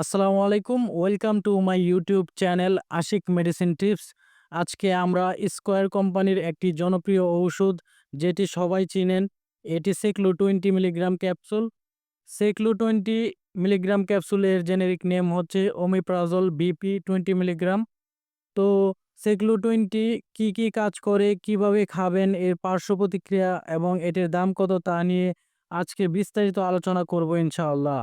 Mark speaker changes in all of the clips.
Speaker 1: আসসালামু আলাইকুম। Welcome to my YouTube channel Ashiq medicine tips আজকে আমরা স্কোয়ার কোম্পানির একটি জনপ্রিয় ঔষধ, যেটি সবাই চিনেন, এটি Seclo twenty milligram capsule Seclo twenty milligram ক্যাপসুলের generic name হচ্ছে ওমিপ্রাজল বিপি টোয়েন্টি মিলিগ্রাম তো সেকলু টোয়েন্টি কী কী কাজ করে, কীভাবে খাবেন, এর পার্শ্ব প্রতিক্রিয়া এবং এটির দাম কত তা নিয়ে আজকে বিস্তারিত আলোচনা করব ইনশাআল্লাহ।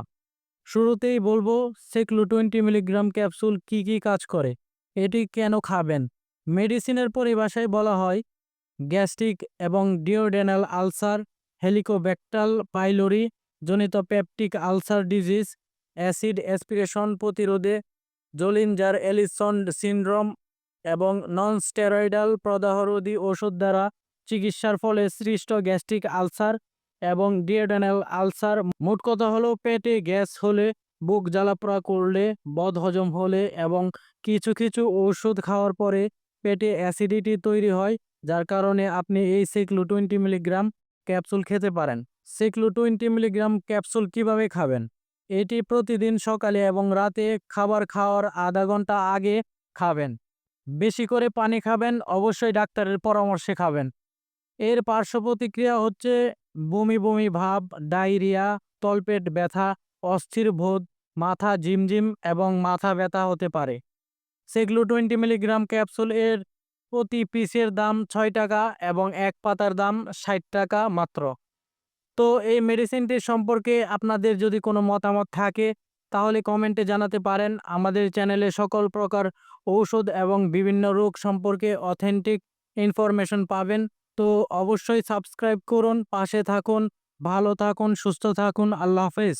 Speaker 1: শুরুতেই বলব, সেকলু টোয়েন্টি মিলিগ্রাম ক্যাপসুল কি কি কাজ করে? এটি কেন খাবেন? মেডিসিনের পরিভাষায় বলা হয়, গ্যাস্ট্রিক এবং ডিওডেনাল আলসার, হেলিকোব্যাক্টাল পাইলোরি জনিত peptic ulcer disease, acid aspiration প্রতিরোধে জোলিঞ্জার এলিসন সিনড্রোম এবং নন স্টেরয়েডাল প্রদাহরোধী ওষুধ দ্বারা চিকিৎসার ফলে সৃষ্ট গ্যাস্ট্রিক আলসার এবং ডিওডেনাল আলসার মোট কথা হলো পেটে গ্যাস হলে, বুক জ্বালাপোড়া করলে বদহজম হলে এবং কিছু কিছু ওষুধ খাওয়ার পরে পেটে অ্যাসিডিটি তৈরি হয়, যার কারণে আপনি এই সেকলু টোয়েন্টি মিলিগ্রাম ক্যাপসুল খেতে পারেন। সেকলু টোয়েন্টি মিলিগ্রাম ক্যাপসুল কীভাবে খাবেন? এটি প্রতিদিন সকালে এবং রাতে খাবার খাওয়ার আধা ঘণ্টা আগে খাবেন। বেশি করে পানি খাবেন, অবশ্যই ডাক্তারের পরামর্শে খাবেন। এর পার্শ্ব প্রতিক্রিয়া হচ্ছে বমি বমি ভাব, ডায়রিয়া, তলপেট ব্যথা, অস্থির বোধ, মাথা ঝিমঝিম এবং মাথা ব্যথা হতে পারে। সেগলু টোয়েন্টি মিলিগ্রাম ক্যাপসুল এর প্রতি পিসের দাম ছয় টাকা এবং এক পাতার দাম ষাট টাকা মাত্র। তো এই মেডিসিনটি সম্পর্কে আপনাদের যদি কোনো মতামত থাকে, তাহলে কমেন্টে জানাতে পারেন। আমাদের চ্যানেলে সকল প্রকার ঔষধ এবং বিভিন্ন রোগ সম্পর্কে অথেন্টিক ইনফরমেশন পাবেন। তো অবশ্যই সাবস্ক্রাইব করুন পাশে থাকুন ভালো থাকুন সুস্থ থাকুন আল্লাহ হাফেজ।